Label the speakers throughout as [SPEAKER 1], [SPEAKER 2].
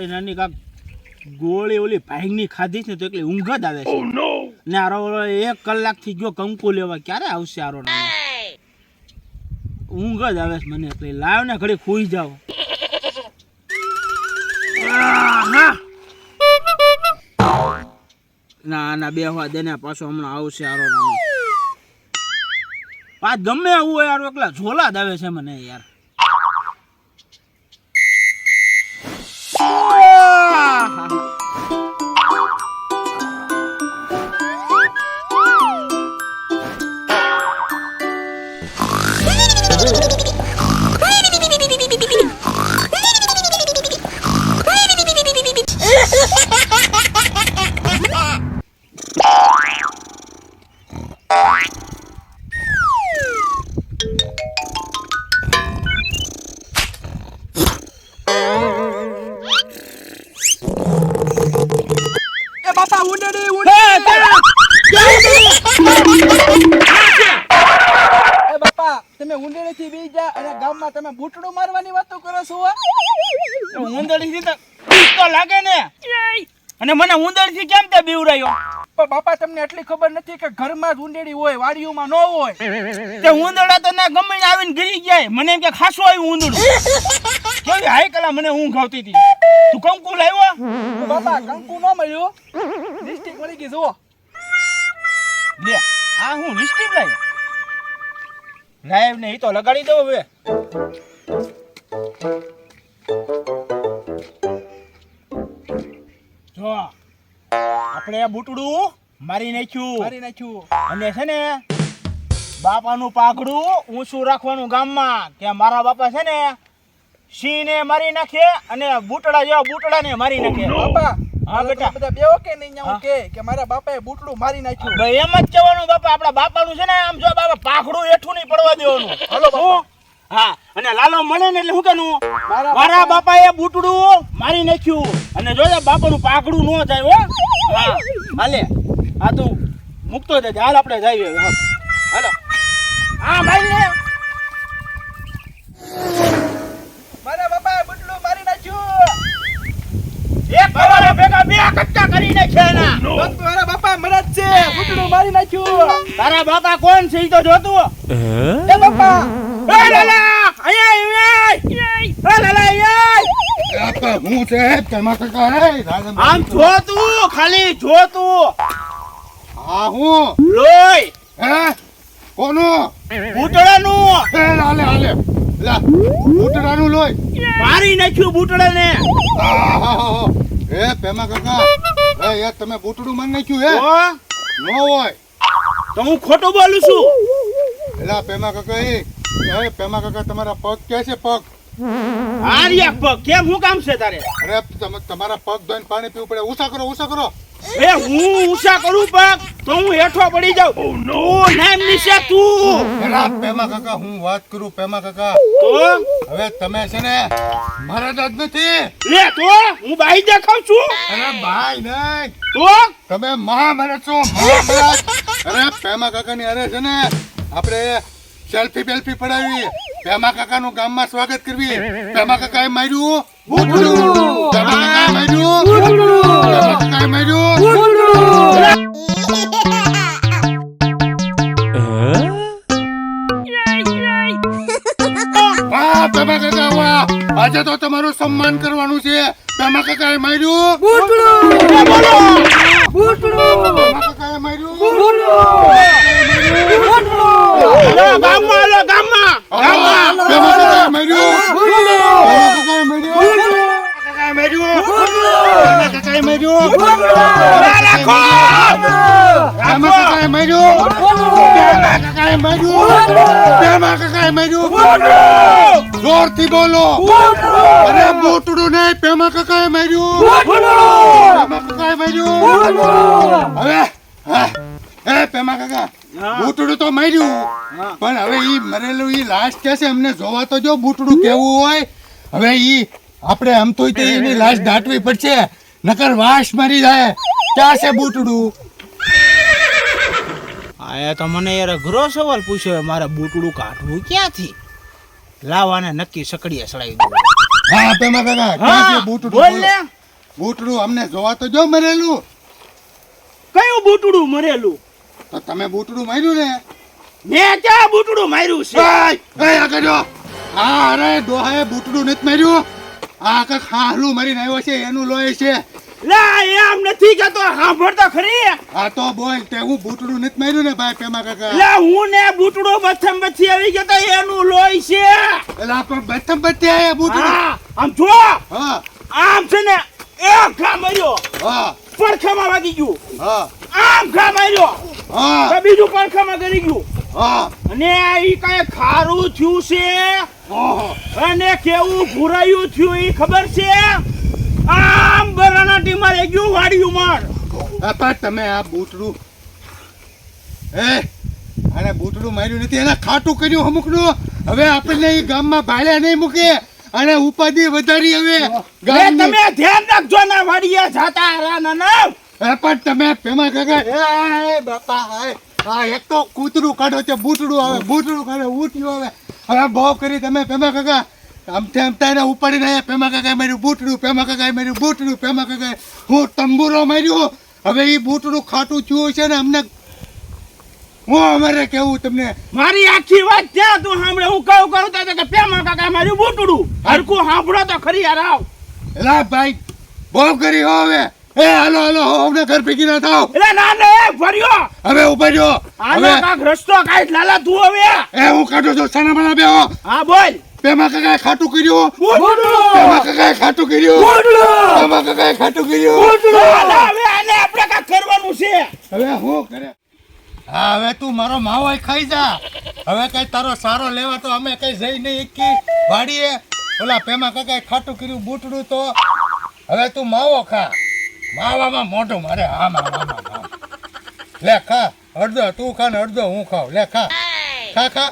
[SPEAKER 1] મારી નાની કાક ગોળી ઓલી ભાઈની ખાધી છે ને તો એટલે ઊંઘ જ આવે છે. ને આરો એક કલાકથી ગયો કંકુ લેવા ક્યારે આવશે આરો? ઊંઘ જ આવે છે મને એટલે લાવ ને ઘડી ખુઈ જાવ! ના ના બે હવા દે ને પાછો હમણાં આવશે આરો નાનો. આ ગમે એવું હોય યાર એકલા ઝોલા જ આવે છે મને યાર.
[SPEAKER 2] એ ઉંદરથી તમે બી જા અને ગામમાં તમે બૂટડું મારવાની વાતો કરો છો હો?
[SPEAKER 1] ઉંદરથી તો લાગે ને. અને મને ઉંદરથી કેમ તે બીવરાયો?
[SPEAKER 2] પણ બાપા તમને એટલી ખબર નથી કે ઘરમાં જ ઉંડેડી હોય વાડીઓમાં ન હોય?
[SPEAKER 1] તે ઉંદરડા તો ના ગમે આવીને ગરી જાય. મને એમ કે ખાસું આવ્યું ઉંદરડું. કેવી હાય કલા મને ઊંઘ આવતી હતી. તું કંકુ લાવ્યો?
[SPEAKER 2] બાપા કંકુ ન મળ્યો. લિસ્ટિક મળી ગઈ જુઓ.
[SPEAKER 1] લે આ હું લિસ્ટિક લાવ્યો? લાઈવ ને એ તો લગાડી દઉં હવે. જો આપણે બૂટડું મારી નાખ્યું.
[SPEAKER 2] મારી નાખ્યું.
[SPEAKER 1] અને છે ને બાપાનું પાઘડું ઊંચું રાખવાનું ગામમાં કે મારા બાપા છે ને સિંહને મારી નાખે અને બૂટડા જેવા બૂટડાને મારી નાખે.
[SPEAKER 2] બાપા
[SPEAKER 1] હા, બેટા.
[SPEAKER 2] બધા બેવો કે નહીં?
[SPEAKER 1] હું
[SPEAKER 2] કે કે મારા બાપાએ બૂટડું મારી નાખ્યું.
[SPEAKER 1] ભાઈ એમ જ કહેવાનું બાપા આપણા બાપાનું છે ને આમ જો બાપા પાઘડું એઠું નહીં પડવા દેવાનું.
[SPEAKER 2] હાલો બાપા.
[SPEAKER 1] હા? અને લાલો મળે ને એટલે શું કેનું
[SPEAKER 2] મારા
[SPEAKER 1] મારા બાપાએ બુટડું મારી નાખ્યું. અને જોજે બાપાનું પાકડું ન જાય હો. હા હાલે. હા તું મૂકતો જજે હાલ આપણે જઈએ હાલો. હા ભાઈ ને
[SPEAKER 2] મારા બાપાએ બૂટડું મારી નાખ્યું.
[SPEAKER 1] એક ભેગા બે કટકા કરી નાખ્યા એના.
[SPEAKER 2] મારા બાપા મરદ છે. બુટલું મારી નાખ્યું.
[SPEAKER 1] તારા બાપા કોણ છે? ઈ તો જોતું.
[SPEAKER 2] એ બાપા.
[SPEAKER 1] એ લાલા! અહીંયા અહીંયા એ લાલા અહીંયા
[SPEAKER 3] આપા હું છે? તેમાં કાકા હે? જો
[SPEAKER 1] તું ખાલી ખાલી જોતું
[SPEAKER 3] હા હું?
[SPEAKER 1] લોય
[SPEAKER 3] હે? કોનો?
[SPEAKER 1] બૂટડાનું.
[SPEAKER 3] હે લાલે હાલે. લા બૂટડાનું લોય
[SPEAKER 1] મારી નાખ્યું બૂટડાને.
[SPEAKER 3] હે પેમા કાકા? યાર તમે બૂટડું મને નાખ્યું હે? નો હોય.
[SPEAKER 1] તો હું ખોટું બોલું છું.
[SPEAKER 3] એલા પેમા કાકા એ હે પેમા કાકા તમારા પગ ક્યાં છે પગ?
[SPEAKER 1] આર્યા પગ. કેમ હું કામ છે તારે?
[SPEAKER 3] અરે તમ- તમારા પગ ધોઈને પાણી પીવું પડે. ઉષા કરો ઉષા કરો.
[SPEAKER 1] એ હું ઉષા કરું પગ? તો હું હેઠો પડી જાઉં. નો નામ નિશે તું.
[SPEAKER 3] એલા પેમા કાકા હું વાત કરું પેમા કાકા.
[SPEAKER 1] તો?
[SPEAKER 3] હવે તમે છે ને મારા જ નથી.
[SPEAKER 1] લે તો? હું બાઈ દેખાવ છું.
[SPEAKER 3] અરે ભાઈ નહીં.
[SPEAKER 1] તો?
[SPEAKER 3] તમે મહાભારત છો મહાભારત. અરે પેમા કાકાની અરે છે ને આપણે સેલ્ફી બેલ્ફી પડાવી. પેમા કાકાનું ગામમાં સ્વાગત કરવી. પેમા કાકાએ માર્યું. બુટડું પેમા કાકાએ માર્યું. પેમા કાકાએ માર્યું. વાહ પેમા કાકા વાહ. આજે તો તમારું સન્માન કરવાનું છે. પેમા કાકાએ માર્યું. પેમા કાકાએ માર્યું.
[SPEAKER 1] ગામમાં
[SPEAKER 3] જોરથી બોલો! અરે બૂટડું નહીં પેમા કકાએ માર્યું. પેમા કકાએ માર્યું. હવે હા, એ પેમા કાકા. બૂટડું તો માર્યું. પણ હવે ઈ મરેલું ઈ લાશ કે છે અમને જોવા તો જો બૂટડું કેવું હોય. હવે ઈ આપણે આમ તો તે એની લાશ દાટવી પડશે. નકર વાસ મારી જાય. ક્યાં છે બૂટડું?
[SPEAKER 1] આયા તો મને યાર ગ્રો સવાલ પૂછ્યો મારે બૂટડું કાઢવું ક્યાંથી? લાવવાને નક્કી સકડીએ સળાવી દઉં
[SPEAKER 3] હા પેમા કાકા ક્યાં બૂટડું
[SPEAKER 1] બોલ ને.
[SPEAKER 3] બૂટડું અમને જોવા તો જો મરેલું.
[SPEAKER 1] કયું બૂટડું મરેલું?
[SPEAKER 3] તો તમે બૂટડું માર્યું ને?
[SPEAKER 1] મેં ક્યાં બૂટડું માર્યું છે?
[SPEAKER 3] એ એય, આ હા અરે ડોહાએ બૂટડું નથી માર્યું. આ કંઈક હાહલું મારીને આવ્યો છે એનું લોહી છે.
[SPEAKER 1] લા એમ નથી કેતો સાંભળતો ખરી.
[SPEAKER 3] આ તો બોલ તે હું બૂટડું નથી માર્યું ને ભાઈ પેમા કાકા.
[SPEAKER 1] લા હું ને બૂટડો બથમ બથી આવી ગયો તો એનું લોહી છે.
[SPEAKER 3] આ પણ બથમ બત્તી આયા બૂટડું
[SPEAKER 1] આમ જો
[SPEAKER 3] હા.
[SPEAKER 1] આમ છે ને એક ઘા માર્યો.
[SPEAKER 3] હા.
[SPEAKER 1] પડખામાં વાગી ગયું.
[SPEAKER 3] હા.
[SPEAKER 1] આમ ઘા માર્યો.
[SPEAKER 3] હા.
[SPEAKER 1] બીજું પડખામાં કરી ગયું.
[SPEAKER 3] હા.
[SPEAKER 1] અને ઈ કઈ ખારું થયું છે. અને કેવું ભૂરાયું થયું એ ખબર છે? આમ બરાનાટી મારે ગયું વાડી ઉમર.
[SPEAKER 3] આ પણ તમે આ બૂટડું એ આને બૂટડું માર્યું નથી એને ખાટું કર્યું અમુકનું. હવે આપણને એ ગામમાં ભાડે નહીં મૂકે અને ઉપાધિ વધારી હવે
[SPEAKER 1] તમે ધ્યાન રાખજો ના વાડીએ જાતા રાના ના
[SPEAKER 3] એ પણ તમે પેમા કાકા એ, બાપા એ, હા એક તો કૂતરું કાઢો છે બૂટડું આવે બૂટડું કાઢે ઉઠ્યું હવે. હવે બહુ કરી તમે પેમા કાકા. આમથી આમતા એને ઉપાડીને આયા પેમા કાકાએ માર્યું બૂટડું પેમા કાકાએ માર્યું બૂટડું પેમા કાકાએ હું તંબુરો માર્યું. હવે એ બૂટડું ખાટું થયું છે ને અમને હું અમારે કેવું તમને
[SPEAKER 1] મારી આખી વાત ત્યાં તું સાંભળે હું કહું કરું તો કે પેમા કાકા માર્યું બૂટડું. હરકું સાંભળો તો ખરી યાર આવ.
[SPEAKER 3] એલા ભાઈ બહુ કરી હો હવે. એ હાલો હાલો હો અમને ઘર ભેગી ના થાવ.
[SPEAKER 1] એટલે ના ને એ ભર્યો.
[SPEAKER 3] હવે ઊભા રહ્યો હવે
[SPEAKER 1] કાક રસ્તો કાઈ લાલા તું હવે.
[SPEAKER 3] એ હું કાઢું છું સાના બના બેહો.
[SPEAKER 1] હા બોલ.
[SPEAKER 3] પેમા કાકાએ ખાટું કર્યું? પેમા કાકાએ ખાટું કર્યું? પેમા કાકાએ ખાટું કર્યું?
[SPEAKER 1] હવે આને આપણે કા કરવાનું છે.
[SPEAKER 3] હવે હું કરે? હા હવે તું મારો માવો ખાઈ જા. હવે કઈ તારો સારો લેવા તો અમે કઈ જઈ નહીં એકી વાડીએ ઓલા પેમા કાકાએ ખાટું કર્યું બૂટડું તો. હવે તું માવો ખા. માવામાં મોઢું મારે. હા આમ લે ખા. અડધો તું ખા ને અડધો હું ખાવ લે ખા. ખા ખા.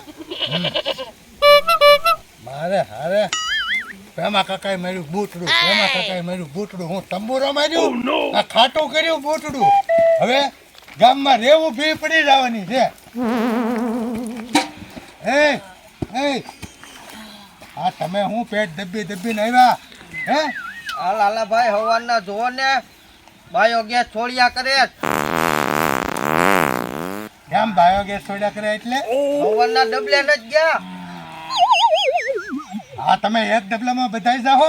[SPEAKER 3] મારે હારે. પ્રેમા કાકાએ માર્યું બૂટડું પ્રેમા કાકાએ માર્યું બૂટડું. હું તંબુરો માર્યું? આ ખાટું કર્યું બૂટડું. હવે ગામમાં રેવું ભી પડી જવાની છે. એ એ આ તમે હું પેટ દબી દબ્બીને આવ્યા? હે?
[SPEAKER 2] આ લાલાભાઈ હવારના જુઓ ને. બાયો ગેસ છોડ્યા કરે.
[SPEAKER 3] ગામ બાયોગેસ છોડ્યા કરે એટલે?
[SPEAKER 2] હવારના ડબલે ન જ ગયા.
[SPEAKER 3] આ તમે એક ડબલામાં બધાય જાઓ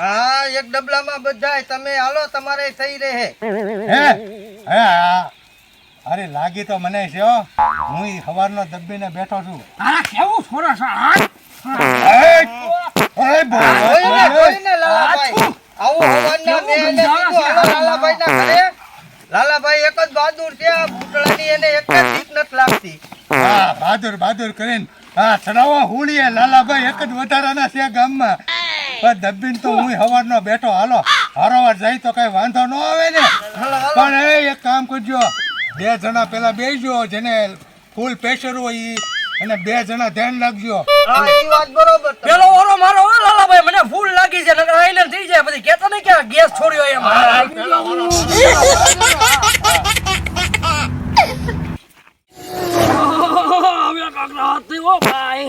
[SPEAKER 2] હા. એક ડબલામાં બધાય. તમે હાલો તમારે થઈ રહે.
[SPEAKER 3] હે હે. અરે લાગી તો મને છે હું. સવારનો દબ્બીને બેઠો છું.
[SPEAKER 1] આ કેવું છોરો છે આ
[SPEAKER 3] એ,
[SPEAKER 2] લાલાભાઈ આવું હવારના મેં લાલાભાઈ ઘરે. લાલાભાઈ એક જ બહાદુર છે આ ભૂતળાની એને એક જ નથી લાગતી.
[SPEAKER 3] હા બહાદુર બહાદુર કરીને હા ચડાવો હુડીએ લાલાભાઈ એક જ વધારાના છે ગામમાં. પણ દબ્બીન તો હું સવારનો બેઠો. હાલો હરોવાર જાય તો કઈ વાંધો ન આવે ને. પણ એ એક કામ કરજો. બે જણા પેલા બેસજો જેને ફૂલ પ્રેશર હોય ઈ અને બે જણા ધ્યાન રાખજો.
[SPEAKER 4] પેલો ઓરો મારો ઓ લાલાભાઈ મને ફૂલ લાગી છે નકર આઈને થઈ જાય. પછી કેતો ને કે ગેસ છોડ્યો એમ હવે કાકડા હાથ થયો ભાઈ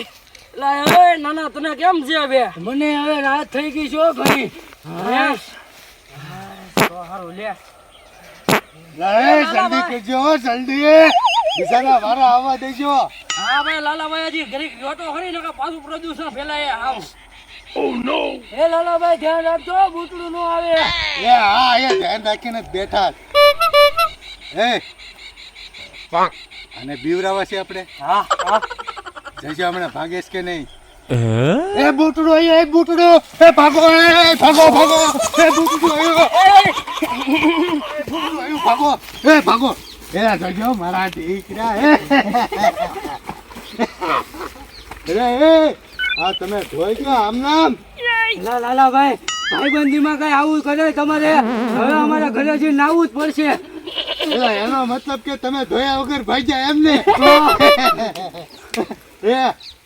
[SPEAKER 4] નાના તને કેમ છે હવે? મને હવે રાત થઈ ગઈ છો ઘણી. હે. હારું લે.
[SPEAKER 3] જલ્દી કરજો જલ્દી. બિચારા વારા આવવા દેજો.
[SPEAKER 4] હા ભાઈ લાલાભાઈ હજી ખરી ને પાછું પ્રદૂષણ ફેલાય ઓ નો એ લાલાભાઈ ધ્યાન રાખજો બૂતડું નો આવે.
[SPEAKER 3] એ હા એ ધ્યાન રાખીને બેઠા. એ અને બીવરાવા છે આપણે?
[SPEAKER 4] હા હા.
[SPEAKER 3] જજો હમણાં ભાગેશ કે નહીં? એ બુટડો અહીંયા એ બુટડો એ ભાગો એ ભાગો ભાગો એ બુટડો આવ્યો એ ભાગો એ ભાગો એ જજો મારા દીકરા એ રે એ આ તમે ધોઈ ગયો આમ નામ
[SPEAKER 4] લા લાલા ભાઈ ભાઈબંધીમાં કઈ આવું કરે તમારે હવે અમારા ઘરે જઈને નાવું જ પડશે
[SPEAKER 3] એનો મતલબ કે તમે ધોયા વગર ભાઈ જાય એમ ને એ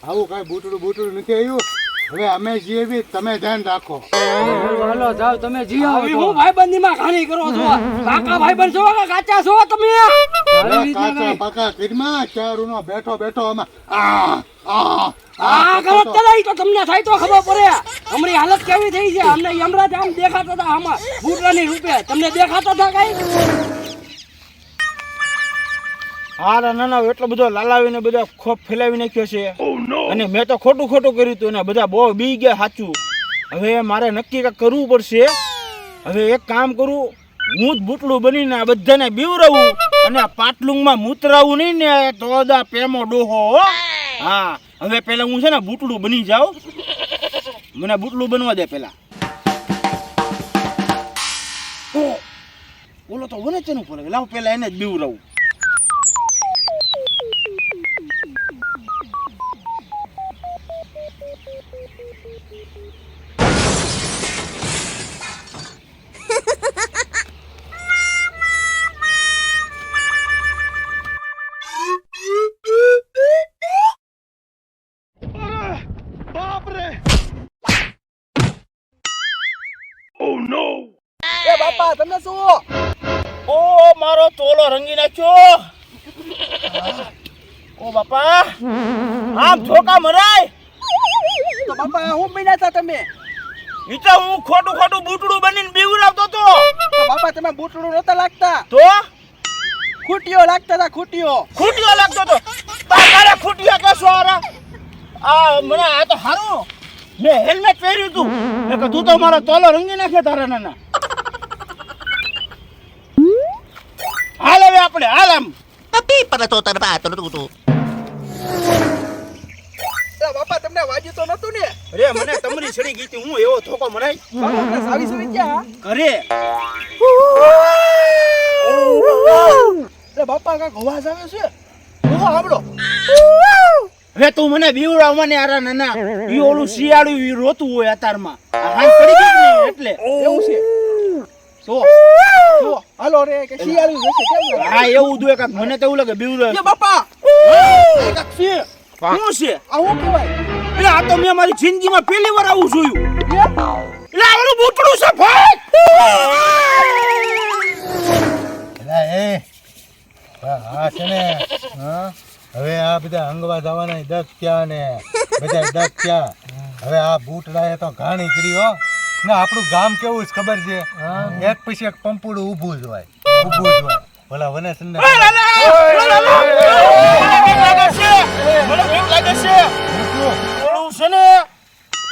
[SPEAKER 3] આવું કઈ બૂટડું બૂટડું નથી આવ્યું. હવે અમે જીએ બી તમે ધ્યાન રાખો.
[SPEAKER 4] હાલો જાઓ તમે જી આવો હું ભાઈબંધીમાં ખાણી કરો છો? કાકા ભાઈબંધ છો? કે કાચા છો તમે?
[SPEAKER 3] કાચા
[SPEAKER 4] પાકા
[SPEAKER 3] પાકા ચારુ નો બેઠો બેઠો આમાં. આ આ
[SPEAKER 4] આ ગલત ચલાવી તો તમને થાય તો ખબર પડે. અમારી હાલત કેવી થઈ છે? અમને યમરાજ આમ દેખાતા હતા આમાં. બૂટલાની રૂપે. તમને દેખાતા હતા કઈ?
[SPEAKER 1] હા નાના એટલો બધો લાલાવીને બધા ખોફ ફેલાવી નાખ્યો છે. અને મેં તો ખોટું ખોટું કર્યું હતું ને બધા બહુ બી ગયા સાચું. હવે મારે નક્કી કંઈક કરવું પડશે. હવે એક કામ કરું હું જ બુટલું બનીને આ બધાને બીવરાવું અને આ પાટલુંગમાં મૂતરાવું નહીં ને તો દા પેમો ડોહો હા. હવે પહેલા હું છે ને બુટલું બની જાઉં. મને બુટલું બનવા દે પેલા ઓલો તો વને તેનું પડે લાવ પહેલા એને જ બીવરાવું.
[SPEAKER 2] તમે?
[SPEAKER 1] ઈ હું ખોટું ખોટું બૂટડું બનીને બીવરાવતો તો.
[SPEAKER 2] તો બાપા તમે બૂટડું નતા લાગતા?
[SPEAKER 1] તો?
[SPEAKER 2] ખૂટીઓ લાગતા હતા ખૂટીઓ.
[SPEAKER 1] ખૂટ્યો લાગતો તો. તારે ખૂટીઓ કે સોરા આ મને આ તો હારું. મેં હેલ્મેટ પહેર્યું તું. કે તું તો મારો તોલો રંગી નાખે તારા નાના. હાલ હવે આપણે હાલ આમ.
[SPEAKER 5] Tapi pada તો terbang tuh tuh tuh.
[SPEAKER 2] એ બાપા તમને વાગ્યું તો નતું ને.
[SPEAKER 1] અરે મને તમારી છડી ગઈ હું એવો ધોકો
[SPEAKER 2] આપણે સાવી સુવી ક્યાં
[SPEAKER 1] ઘરે
[SPEAKER 2] એ બાપા કાંઈક અવાજ આવે છે? હું સાંભળો.
[SPEAKER 1] હવે તું મને બીવડાવ મને આરા નાના. ઈ ઓલું શિયાળું ઈ રોતું હોય અતારમાં. હાથ પડી ગઈ એટલે?
[SPEAKER 2] એવું છે.
[SPEAKER 1] તો
[SPEAKER 2] જો. હાલો રે કે શિયાળું જશે કેમ
[SPEAKER 1] હા એવું દુએ કાક. મને તો એવું લાગે બીવડાવ.
[SPEAKER 2] એ બાપા! છે.
[SPEAKER 1] શું છે?
[SPEAKER 2] આ કહેવાય?
[SPEAKER 1] એટલે આ તો મેં મારી જિંદગીમાં પહેલી વાર આવું જોયું એટલે આ ઓલું બૂટડું છે ભાઈ
[SPEAKER 3] એ આ છે ને હા હવે આ બધા અંગવા જવાના દસ ક્યાં ને બધા દસ ક્યાં હવે આ બૂટડાએ તો ઘાણી કરી હો ને આપણું ગામ કેવું છે ખબર છે એક પછી એક પંપુડું ઊભું જ હોય ઊભું જ હોય ભલા વને સંદે
[SPEAKER 1] લાગે છે મને લાગે છે છે ને?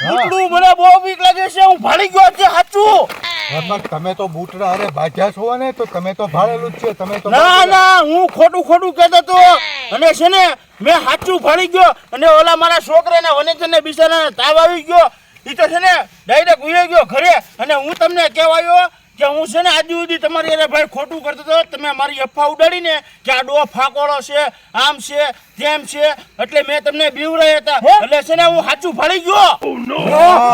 [SPEAKER 1] બૂટડું મને બહુ બીક લાગે છે હું ભાળી ગયો છે સાચું?
[SPEAKER 3] પણ તમે તો બૂટડા અરે ભાજ્યા છો ને તો તમે તો ભાળેલું જ છે તમે તો
[SPEAKER 1] ના ના હું ખોટું ખોટું કહેતો તો અને છે ને મેં સાચું ભાળી ગયો અને ઓલા મારા છોકરાને વનેચરને બિચારાને તાવ આવી ગયો. એ તો છે ને ડાયરેક્ટ ઉઈ ગયો ઘરે અને હું તમને કહેવાયો કે હું છે ને આજ સુધી તમારી અરે ભાઈ ખોટું કરતો હતો તમે મારી અફવા ઉડાડીને કે આ ડો ફાકોળો છે આમ છે તેમ છે એટલે મેં તમને બીવરાયા હતા. એટલે છે ને હું સાચું ફાડી ગયો.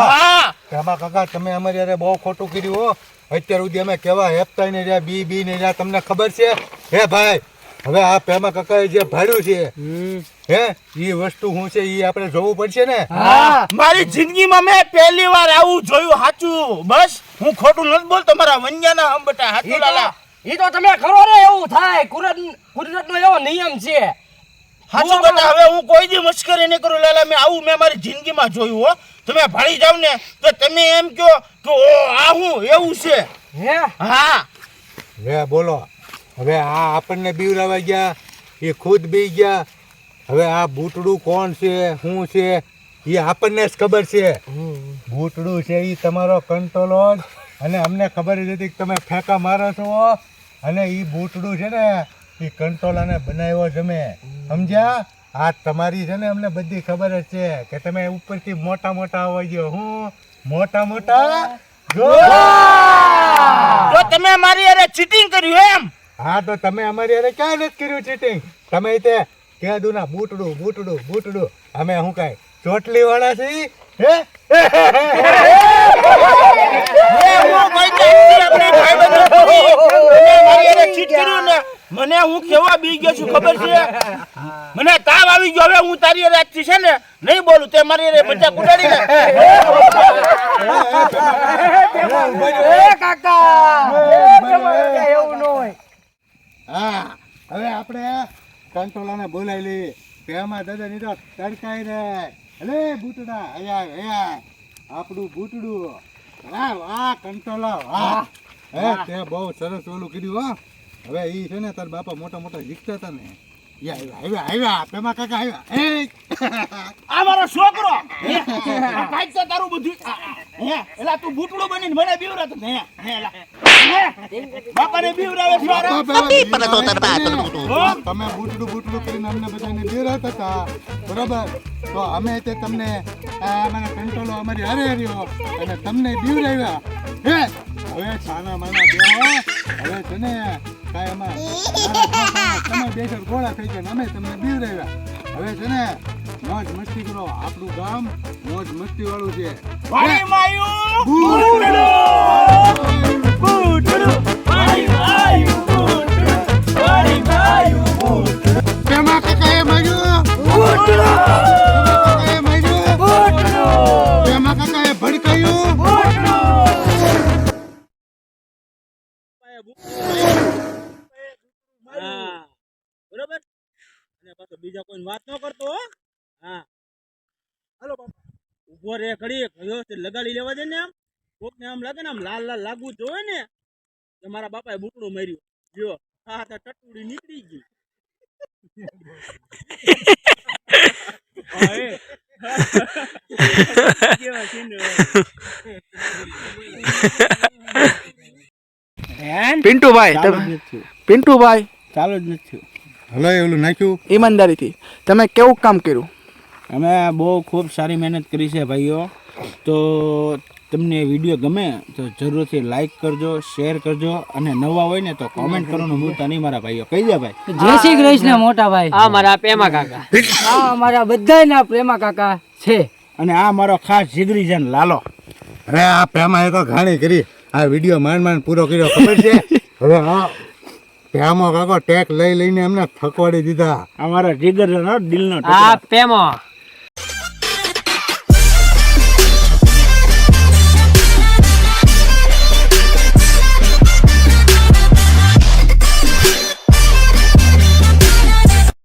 [SPEAKER 1] હા.
[SPEAKER 3] તેમાં કાકા તમે અમારી યારે બહુ ખોટું કર્યું હો. અત્યાર સુધી અમે કેવા હેપતા ને રહ્યા બી બી ને રહ્યા તમને ખબર છે? હે ભાઈ હવે આ પેમા કાકાએ જે ભાડ્યું છે હે એ વસ્તુ શું છે એ આપણે જોવું પડશે ને?
[SPEAKER 1] હા. મારી જિંદગીમાં મેં પહેલી વાર આવું જોયું સાચું. બસ હું ખોટું નથી બોલતો મારા વંજાના અંબટા
[SPEAKER 4] ઈ
[SPEAKER 1] હાચું લાલા.
[SPEAKER 4] એ તો તમે ખરો ને એવું થાય. કુદરત કુદરતનો એવો નિયમ છે.
[SPEAKER 1] હાચું બેટા હવે હું કોઈ દી મશ્કરી નહીં કરું લાલા. મેં આવું મેં મારી જિંદગીમાં જોયું હો. તમે ભાડી જાવ ને તો તમે એમ કહો કે ઓ આ હું એવું છે.
[SPEAKER 4] હે?
[SPEAKER 1] હા.
[SPEAKER 3] હે બોલો. હવે આ આપણને બીવડાવા ગયા એ ખુદ બી ગયા. હવે આ બૂટડું કોણ છે શું છે એ આપણને જ ખબર છે. બૂટડું છે એ તમારો કંટ્રોલ અને અમને ખબર જ હતી કે તમે ફેંકા મારો છો અને એ બૂટડું છે ને એ કંટ્રોલ અને બનાવ્યો તમે સમજ્યા? આ તમારી છે ને અમને બધી ખબર જ છે કે તમે ઉપરથી મોટા મોટા ગયો. હું? મોટા મોટા? જો
[SPEAKER 1] તમે મારી અરે ચીટિંગ કર્યું એમ?
[SPEAKER 3] હા તો તમે અમારી અરે ક્યાં નથી કર્યું ચીટિંગ તમે તે કહેતું ના બૂટડું બૂટડું બૂટડું અમે હું કાંઈ ચોટલી વાળા છીએ હે
[SPEAKER 1] મને હું કેવા બી ગયો છું ખબર છે મને તાવ આવી ગયો હવે હું તારી હારે છે ને નહીં બોલું તે મારી રે બચ્ચા કુટાડી
[SPEAKER 4] ને કાકા એવું ન હોય
[SPEAKER 3] હા હવે આપણે કંટ્રોલાને બોલાવી લઈએ. પેમાં દાદા ની તો તડકાઈ રે અલે બૂટડા અયા અયા આપણું બૂટડું વાહ વાહ કંટ્રોલા વાહ. હે તે બહુ સરસ ઓલું કીધું હો. હવે એ છે ને તાર બાપા મોટા મોટા શીખતા હતા ને. આવ્યા આવ્યા આવ્યા કાકા આવ્યા. એ
[SPEAKER 1] આ મારો છોકરો! આ ભાઈ તો તારું બધું હે? એલા તું બૂટડું બનીને મને બીવરાતો હે? બાપાને બીવરાવે મારા?
[SPEAKER 3] તમે બૂટડું બૂટડું કરીને અમને બધાને બિરાતા હતા. બરોબર? તો અમે તે તમને અમારા કંટ્રોલો અમારી હારે રહ્યો અને તમને બીવરાવ્યા. હે? હવે છાના માના બે હવે છે ને કાંઈ તમે બેસર ગોળા થઈ ગયા અમે તમને બીવરાવ્યા હવે છે ને મોજ મસ્તી કરો. આપણું ગામ મોજ મસ્તી વાળું છે
[SPEAKER 1] ઊભો રે ઘડી વ્યવસ્થિત લગાડી લેવા દે ને આમ. કોક ને આમ લાગે ને આમ લાલ લાલ લાગવું જોઈએ ને. કે મારા બાપાએ બુકડું માર્યું. જો હા તો ટટુડી નીકળી ગઈ.
[SPEAKER 6] પિન્ટુભાઈ. પિન્ટુભાઈ.
[SPEAKER 1] ચાલુ જ નથી. થયું.
[SPEAKER 3] હલો ઓલું નાખ્યું?
[SPEAKER 6] ઈમાનદારીથી. તમે કેવું કામ કર્યું?
[SPEAKER 1] અમે બહુ ખૂબ સારી મહેનત કરી છે ભાઈઓ. તો તમને વીડિયો ગમે તો જરૂરથી લાઈક કરજો શેર કરજો અને નવા હોય ને તો કોમેન્ટ કરવાનું ભૂલતા નહીં મારા ભાઈઓ. કહી દે ભાઈ.
[SPEAKER 4] જય શ્રી કૃષ્ણ મોટા ભાઈ. આ મારા પ્રેમા કાકા. આ અમારા બધાના પ્રેમા કાકા છે.
[SPEAKER 1] અને આ મારો ખાસ જીગરીજન લાલો.
[SPEAKER 3] અરે આ પ્રેમાએ તો ઘાણી કરી. આ વીડિયો માંડ માંડ પૂરો કર્યો ખબર છે? હવે હા પ્રેમો કાકો ટેક લઈ લઈને એમને થકવાડી દીધા.
[SPEAKER 1] આ મારો જીગર દિલનો
[SPEAKER 4] આ પ્રેમો.